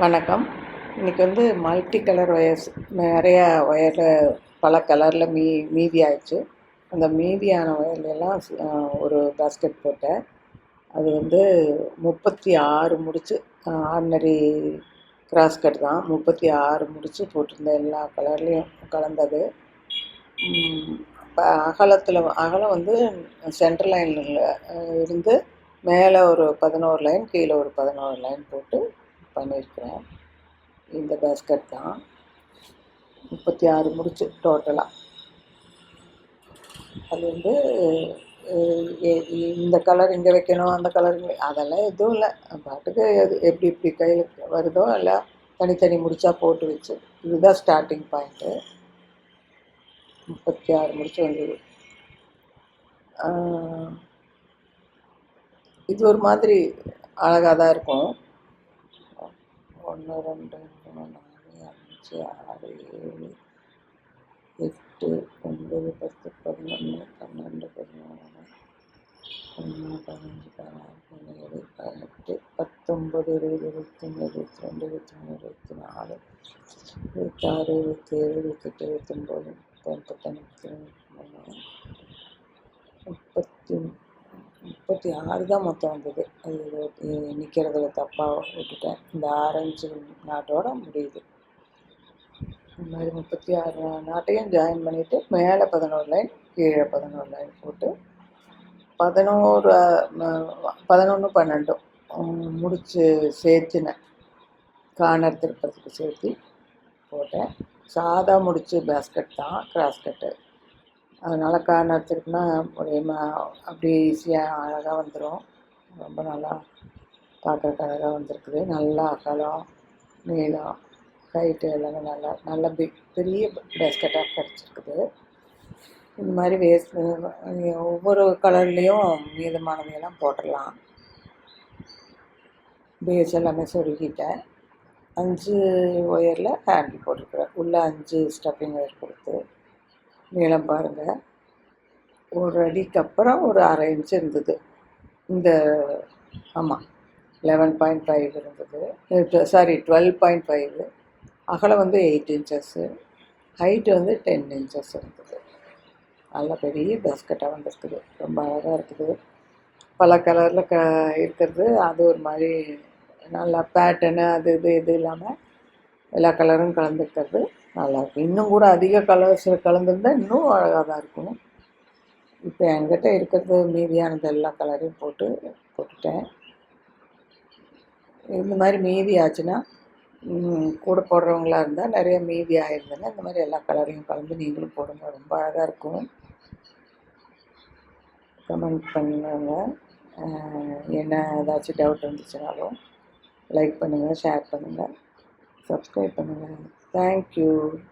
வணக்கம். இன்றைக்கி வந்து மல்டி கலர் ஒயர்ஸ் நிறையா ஒயர் பல கலரில் மீ மீதி ஆயிடுச்சு. அந்த மீதியான ஒயர்லாம் ஒரு பேஸ்கெட் போட்டேன். அது வந்து முப்பத்தி ஆறு முடிச்சு ஆர்டினரி கிராஸ் கட் தான். முப்பத்தி ஆறு முடிச்சு போட்டிருந்த எல்லா கலர்லேயும் கலந்தது. அகலத்தில் அகலம் வந்து சென்ட்ரல் லைனில் இருந்து மேலே ஒரு பதினோரு லைன் கீழே ஒரு பதினோரு லைன் போட்டு பண்ணியிருக்கிறேன். இந்த பேஸ்கட் தான். முப்பத்தி ஆறு முடிச்சு டோட்டலாக அது வந்து இந்த கலர் இங்கே வைக்கணும் அந்த கலர் இங்கே அதெல்லாம் எதுவும் இல்லை. பாட்டுக்கு எது எப்படி இப்படி கையில் வருதோ எல்லாம் தனித்தனி முடிச்சா போட்டு வச்சு. இதுதான் ஸ்டார்டிங் பாயிண்ட்டு முப்பத்தி ஆறு முடிச்சு வந்தது. இது ஒரு மாதிரி அழகாக தான் இருக்கும். ഒന്ന് രണ്ട് മൂന്ന് നാല് അഞ്ച് ആറ് ഏഴ് എട്ട് ഒമ്പത് പത്ത് പതിനൊന്ന് പന്ത്രണ്ട് പതിമൂന്ന് ഒന്ന് പതിനഞ്ച് പതിനാറ് പതിനേഴ് പതിനെട്ട് പത്തൊമ്പത് ഇരുപത് ഇരുപത്തൊന്ന് ഇരുപത്തിരണ്ട് ഇരുപത്തിമൂന്ന് ഇരുപത്തിനാല് ഇരുപത്താറ് ഇരുപത്തേഴ് ഇരുപത്തെട്ട് ഇരുപത്തൊമ്പത് മുപ്പത്തൊന്ന് മുപ്പത്തി முப்பத்தி ஆறு தான் மொத்தம் வந்தது. அது நிற்கிறதுல தப்பாக விட்டுட்டேன். இந்த ஆரஞ்சு நாட்டோட முடியுது. இந்த மாதிரி முப்பத்தி ஆறு நாட்டையும் ஜாயின் பண்ணிவிட்டு மேலே பதினோரு லைன் கீழே பதினோரு லைன் போட்டு பதினோரு பதினொன்று பன்னெண்டும் முடிச்சு சேர்த்துனேன். கார்னர் திருப்பத்துக்கு சேர்த்து போட்டேன். சாதா முடிச்சு பேஸ்கட் தான் கிராஸ்கட்டு அதனால் கார் நடத்திருக்குன்னா ஒரே அப்படியே ஈஸியாக அழகாக வந்துடும் ரொம்ப நல்லா பார்க்குறக்கு அழகாக வந்திருக்குது. நல்லா அகலம் நீளம் ஹைட்டு எல்லாமே நல்லா நல்ல பிக் பெரிய பேஸ்கெட்டாக கிடச்சிருக்குது. இந்த மாதிரி வேஸ்ட் ஒவ்வொரு கலர்லேயும் மீதமானதையெல்லாம் போட்டுடலாம். பேஸ் எல்லாமே சொருகிட்டேன். அஞ்சு ஒயரில் ஹேண்டில் போட்டிருக்கிறேன். உள்ளே அஞ்சு ஸ்டப்பிங் ஒயர் கொடுத்து. நீளம் பாருங்கள் ஒரு அடிக்கு அப்புறம் ஒரு அரை இன்ச் இருந்தது. இந்த ஆமாம் லெவன் பாயிண்ட் ஃபைவ் இருந்தது. சாரி டுவெல் பாயிண்ட் ஃபைவ் அகலம் வந்து எயிட் இன்ச்சஸ்ஸு ஹைட்டு வந்து டென் இன்ச்சஸ் இருந்தது. நல்ல பெரிய பேஸ்கெட்டாக வந்துருக்குது. ரொம்ப அழகாக இருக்குது. பல கலரில் க இருக்கிறது. அது ஒரு மாதிரி நல்லா பேட்டர்னு அது இது இது இல்லாமல் எல்லா கலரும் கலந்துருக்கிறது. நல்லாயிருக்கும். இன்னும் கூட அதிக கலர்ஸ் கலந்துருந்தால் இன்னும் அழகாக தான் இருக்கும். இப்போ என்கிட்ட இருக்கிறது மீதியானது எல்லா கலரையும் போட்டு போட்டுட்டேன். இந்த மாதிரி மீதி ஆச்சுன்னா கூட போடுறவங்களா இருந்தால் நிறைய மீதி ஆயிருந்ததுன்னா இந்த மாதிரி எல்லா கலரையும் கலந்து நீங்களும் போடுங்க. ரொம்ப அழகாக இருக்கும். கமெண்ட் பண்ணுங்க. என்ன ஏதாச்சும் டவுட் இருந்துச்சுனாலும் லைக் பண்ணுங்கள் ஷேர் பண்ணுங்கள் சப்ஸ்கிரைப் பண்ணுங்கள் thank you.